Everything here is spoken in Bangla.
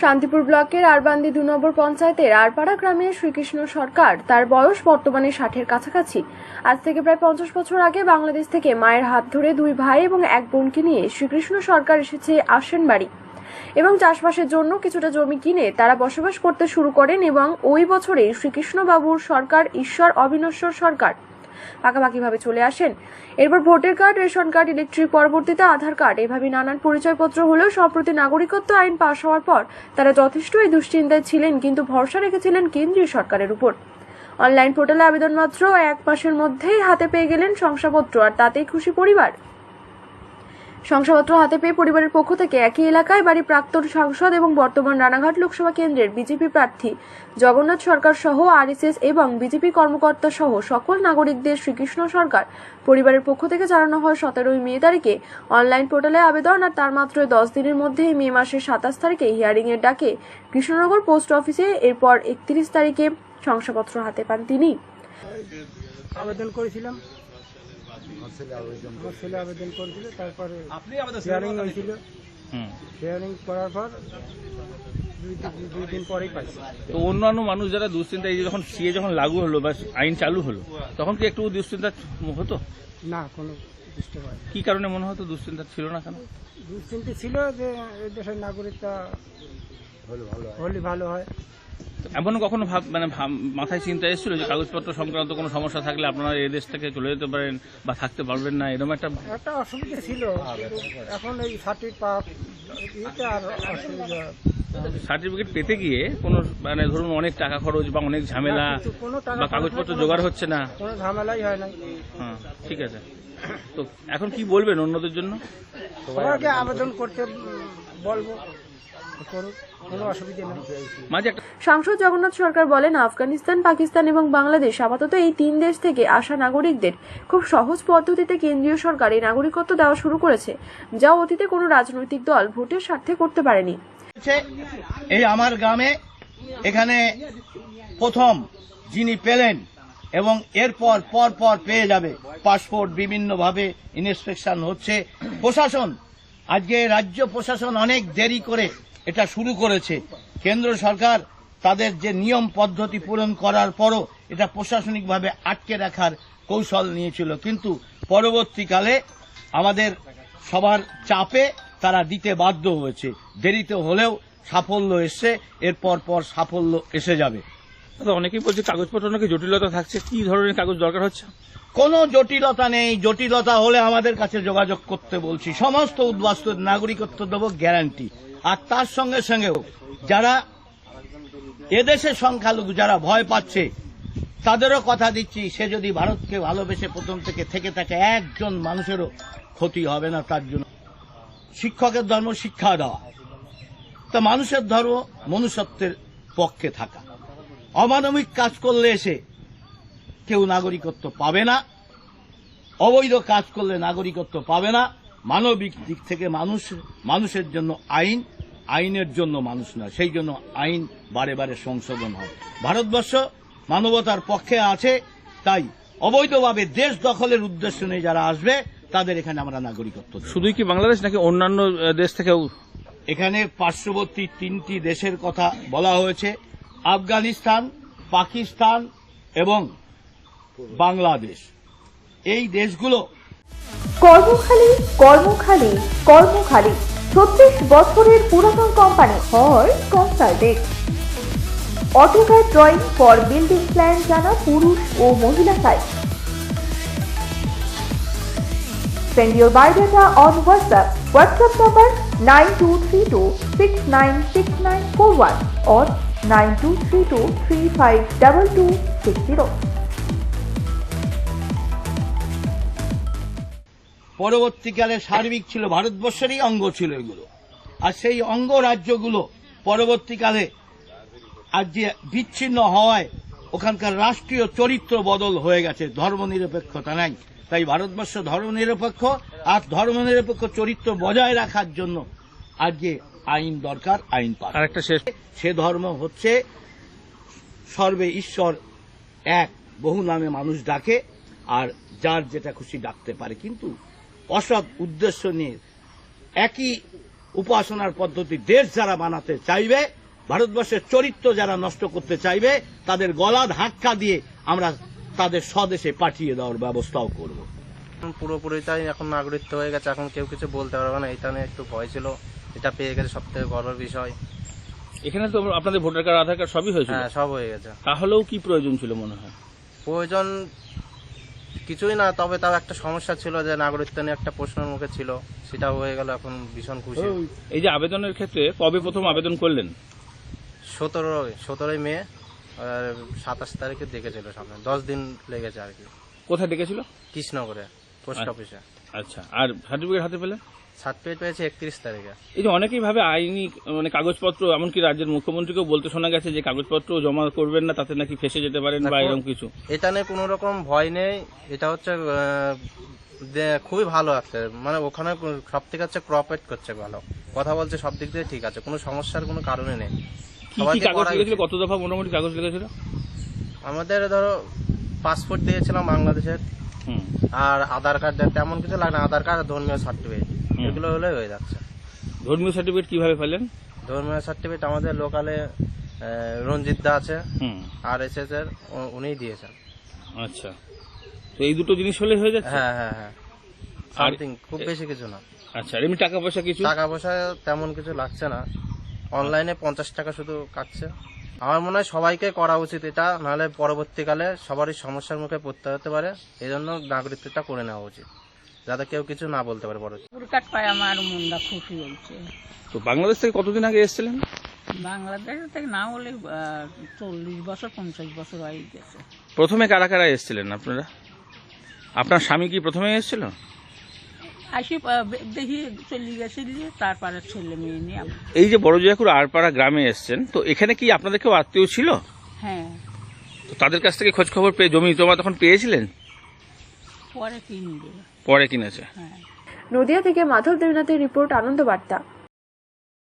শান্তিপুর ব্লকের আরবান্দি দু নম্বর পঞ্চায়েতের আরপাড়া গ্রামের শ্রীকৃষ্ণ সরকার তার বয়স বর্তমানে ষাটের কাছাকাছি। আজ থেকে প্রায় পঞ্চাশ বছর আগে বাংলাদেশ থেকে মায়ের হাত ধরে দুই ভাই এবং এক বোনকে নিয়ে শ্রীকৃষ্ণ সরকার এসেছে আসেন বাড়ি। এবং চাষবাসের জন্য কিছুটা জমি কিনে তারা বসবাস করতে শুরু করেন এবং ওই বছরেই শ্রীকৃষ্ণবাবুর সরকার ঈশ্বর অবিনশ্বর সরকার পাকাপাকিভাবে চলে আসেন। এরপর voter card, ration card, electric পরবর্তীতে আধার কার্ড এভাবে নানান পরিচয়পত্র হলেও সম্প্রতি নাগরিকত্ব আইন পাশ হওয়ার পর তারা যথেষ্ট এই দুশ্চিন্তায় ছিলেন কিন্তু ভরসা রেখেছিলেন কেন্দ্রীয় সরকারের উপর। অনলাইন পোর্টালে আবেদন মাত্র এক মাসের মধ্যেই হাতে পেয়ে গেলেন শংসাপত্র, আর তাতেই খুশি পরিবার। শংসাপত্র হাতে পেয়ে পরিবারের পক্ষ থেকে একই এলাকায় বাড়ি প্রাক্তন সাংসদ এবং বর্তমান রানাঘাট লোকসভা কেন্দ্রের বিজেপি প্রার্থী জগন্নাথ সরকার সহ আরএসএস এবং বিজেপি কর্মকর্তা সহ সকল নাগরিকদের শ্রীকৃষ্ণ সরকার। পরিবারের পক্ষ থেকে জানানো হয়, সতেরোই মে তারিখে অনলাইন পোর্টালে আবেদন আর তার মাত্র দশ দিনের মধ্যে মে মাসের সাতাশ তারিখে হিয়ারিং এর ডাকে কৃষ্ণনগর পোস্ট অফিসে। এরপর একত্রিশ তারিখে শংসাপত্র হাতে পান তিনি। আবেদন করেছিলাম। আমার ছেলে আবেদন করেছিল তারপরে শেয়ারিং হয়েছিল। হুম। শেয়ারিং করার পর দুই দিন- পরেই পাইছি। তো অন্যান্য মানুষ যারা দুশ্চিন্তা যখন সিএ যখন লাগু হলো বা আইন চালু হলো তখন কি একটু দুশ্চিন্তা হতো? না কোনো কি কারণে মনে হতো দুশ্চিন্তা ছিল না কেন? দুশ্চিন্তা ছিল যে এই দেশের নাগরিকটা হলে ভালো হয়। এমন কখনো ভাব মানে মাথায় চিন্তা এসেছিল যে কাগজপত্র সংক্রান্ত কোনো সমস্যা থাকলে আপনারা এই দেশ থেকে চলে যেতে পারেন বা থাকতে পারবেন না? এরকম একটা একটা অসুবিধা ছিল। এখন এই সার্টিফিকেট পাওয়া আর অসুবিধা সার্টিফিকেট পেতে গিয়ে কোনো মানে ধরুন অনেক টাকা খরচ বা অনেক ঝামেলা বা কাগজপত্র জোগাড় হচ্ছে না। কোনো ঝামেলাই হয় না হ্যাঁ ঠিক আছে। তো এখন কি বলবেন অন্যদের জন্য? সবাইকে আবেদন করতে বলব। সাংসদ জগন্নাথ সরকার বলেন আফগানিস্তান পাকিস্তান এবং বাংলাদেশ আপাতত এই তিন দেশ থেকে আসা নাগরিকদের খুব সহজ পদ্ধতিতে কেন্দ্রীয় সরকার এই নাগরিকত্ব দেওয়া শুরু করেছে যা অতীতে কোনো রাজনৈতিক দল ভোটের স্বার্থে করতে পারেনি। হচ্ছে এই আমার গ্রামে এখানে প্রথম যিনি পেলেন এবং এরপর পর পর পেয়ে যাবে। পাসপোর্ট বিভিন্নভাবে ইন্সপেকশন হচ্ছে। প্রশাসন আজকে রাজ্য প্রশাসন অনেক দেরি করে এটা শুরু করেছে। কেন্দ্র সরকার তাদের যে নিয়ম পদ্ধতি পূরণ করার পরও এটা প্রশাসনিকভাবে আটকে রাখার কৌশল নিয়েছিল। কিন্তু পরবর্তীকালে আমাদের সবার চাপে তারা দিতে বাধ্য হয়েছে। দেরিতে হলেও সাফল্য এসছে, এরপর পর সাফল্য এসে যাবে। অনেকেই বলছে কাগজপত্র নাকি জটিলতা থাকছে। কি ধরনের কাগজ দরকার হচ্ছে? কোনো জটিলতা নেই। জটিলতা হলে আমাদের কাছে যোগাযোগ করতে বলছি। সমস্ত উদ্বাস্তু নাগরিকত্ব দেব গ্যারান্টি আর তার সঙ্গে সঙ্গেও যারা এদেশের সংখ্যালঘু যারা ভয় পাচ্ছে, তাদেরও কথা দিচ্ছি, সে যদি ভারতকে ভালোবেসে প্রথম থেকে থেকে থাকে, একজন মানুষেরও ক্ষতি হবে না তার জন্য। শিক্ষকের ধর্ম শিক্ষা দেওয়া। তা মানুষের ধর্ম মনুষ্যত্বের পক্ষে থাকা। অমানবিক কাজ করলে এসে কেউ নাগরিকত্ব পাবে না। অবৈধ কাজ করলে নাগরিকত্ব পাবে না। মানবিক দিক থেকে মানুষ মানুষের জন্য আইন আইনের জন্য মানুষ না সেই জন্য আইন বারে বারে সংশোধন হয়। ভারতবর্ষ মানবতার পক্ষে আছে তাই অবৈধভাবে দেশ দখলের উদ্দেশ্য নিয়ে যারা আসবে তাদের এখানে আমরা নাগরিকত্ব শুধুই কি বাংলাদেশ নাকি অন্যান্য দেশ থেকেও? এখানে পার্শ্ববর্তী তিনটি দেশের কথা বলা হয়েছে আফগানিস্তান পাকিস্তান এবং বাংলাদেশ এই দেশগুলো কর্মখালী কর্মখালী কর্মখালী ছত্রিশ বছরের পুরাতন কোম্পানি হয় consultant AutoCAD drawing for building plan জানা পুরুষ ও মহিলা site Send your biodata on WhatsApp. WhatsApp number 9232696941 or 9232352260. পরবর্তীকালে সার্বিক ছিল ভারতবর্ষেরই অঙ্গ ছিল এগুলো। আর সেই অঙ্গ রাজ্যগুলো পরবর্তীকালে আর যে বিচ্ছিন্ন হওয়ায় ওখানকার রাষ্ট্রীয় চরিত্র বদল হয়ে গেছে ধর্মনিরপেক্ষতা নাই। তাই ভারতবর্ষ ধর্মনিরপেক্ষ আর ধর্মনিরপেক্ষ চরিত্র বজায় রাখার জন্য আর যে আইন দরকার আইন একটা শেষ। সে ধর্ম হচ্ছে সর্বে ঈশ্বর এক বহু নামে মানুষ ডাকে আর যার যেটা খুশি ডাকতে পারে। কিন্তু অসৎ উদ্দেশ্য নিয়ে একই উপাসনার পদ্ধতি দেশ যারা বানাতে চাইবে ভারতবর্ষের চরিত্র যারা নষ্ট করতে চাইবে তাদের গলা ধাক্কা দিয়ে আমরা তাদের স্বদেশে পাঠিয়ে দেওয়ার ব্যবস্থাও করব। এখন পুরোপুরিটাই এখন নাগরিকত্ব হয়ে গেছে এখন কেউ কিছু বলতে পারবে না এটা নিয়ে একটু ভয় ছিল এটা পেয়ে গেছে সব থেকে গর্বের বিষয়। এখানে তো আপনাদের ভোটার কার্ড আধার কার্ড সবই হয়েছে হ্যাঁ সব হয়ে গেছে। তাহলেও কি প্রয়োজন ছিল মনে হয়? প্রয়োজন কিছুই না তবে তাও একটা সমস্যা ছিল যে নাগরিকত্ব নিয়ে একটা প্রশ্নের মুখে ছিল। সেটা হয়ে গেল এখন ভীষণ খুশি। এই যে আবেদনের ক্ষেত্রে কবে প্রথম আবেদন করলেন? সতেরো সতেরোই মে সাতাশ তারিখে দেখেছিল সামনে। দশ দিন লেগেছে আর কি। কোথায় ডেকেছিল কৃষ্ণনগরে। পোস্ট আচ্ছা। অফিসে। আচ্ছা আর সার্টিফিকেট হাতে পেলেন সার্টিফিকেট পেয়েছে একত্রিশ তারিখে। এই যে অনেকেই ভাবে আইনি মানে কাগজপত্র এমনকি রাজ্যের মুখ্যমন্ত্রীকেও বলতে শোনা গেছে যে কাগজপত্র জমা করবেন না তাতে নাকি ফেসে যেতে পারেন বা এরকম কিছু। এটা নিয়ে কোনো রকম ভয় নেই এটা হচ্ছে খুবই ভালো আছে। মানে ওখানে সব থেকে হচ্ছে ক্রপেট করছে ভালো। কথা বলছে সব দিক দিয়ে ঠিক আছে কোনো সমস্যার কোনো কারণে নেই। কাগজ কত দফা মোটামুটি কাগজ লেগেছিল? আমাদের ধরো পাসপোর্ট দিয়েছিলাম বাংলাদেশের। আর আধার কার্ড তেমন কিছু লাগে না। আধার কার্ড ধর্মীয় সার্টিফিকেট এগুলো হলে হয়ে যাচ্ছে। ধর্মীয় সার্টিফিকেট কীভাবে পেলেন? ধর্মীয় সার্টিফিকেট আমাদের লোকালে রঞ্জিত দা আছে। আর এস এস এর উনিই দিয়েছেন। আচ্ছা। তো এই দুটো জিনিস হলে হয়ে যাচ্ছে? হ্যাঁ হ্যাঁ হ্যাঁ। সামথিং খুব বেশি কিছু না। আচ্ছা এমনি টাকা পয়সা কিছু? টাকা পয়সা তেমন কিছু লাগছে না। অনলাইনে পঞ্চাশ টাকা শুধু কাটছে। আমার মনে হয় সবাইকে করা উচিত এটা নাহলে পরবর্তীকালে সবারই সমস্যার মুখে পড়তে হতে পারে। এই জন্য নাগরিকত্বটা করে নেওয়া উচিত যাতে কেউ কিছু না বলতে পারে বড় পুরকাট পায় আমার মনটা খুশি হয়েছে। তো বাংলাদেশ থেকে কতদিন আগে এসেছিলেন? বাংলাদেশ থেকে না হলে চল্লিশ বছর পঞ্চাশ বছর হয়ে গেছে। প্রথমে কারা কারা এসেছিলেন আপনারা? আপনার স্বামী কি প্রথমে এসেছিল? আসি দেখি চলে গেছিলি তারপরে ছেলে মেয়ে নিয়ে এই যে বড় জয়াকুর আরপাড়া গ্রামে এসেছেন তো এখানে কি আপনাদের কেউ আত্মীয় ছিল? হ্যাঁ। তো তাদের কাছ থেকে খোঁজ খবর পেয়ে জমি জমা তখন পেয়েছিলেন? পরে কিনবে। পরে কিনেছে। হ্যাঁ। নদিয়া থেকে মাধব দেবনাথের রিপোর্ট আনন্দ বার্তা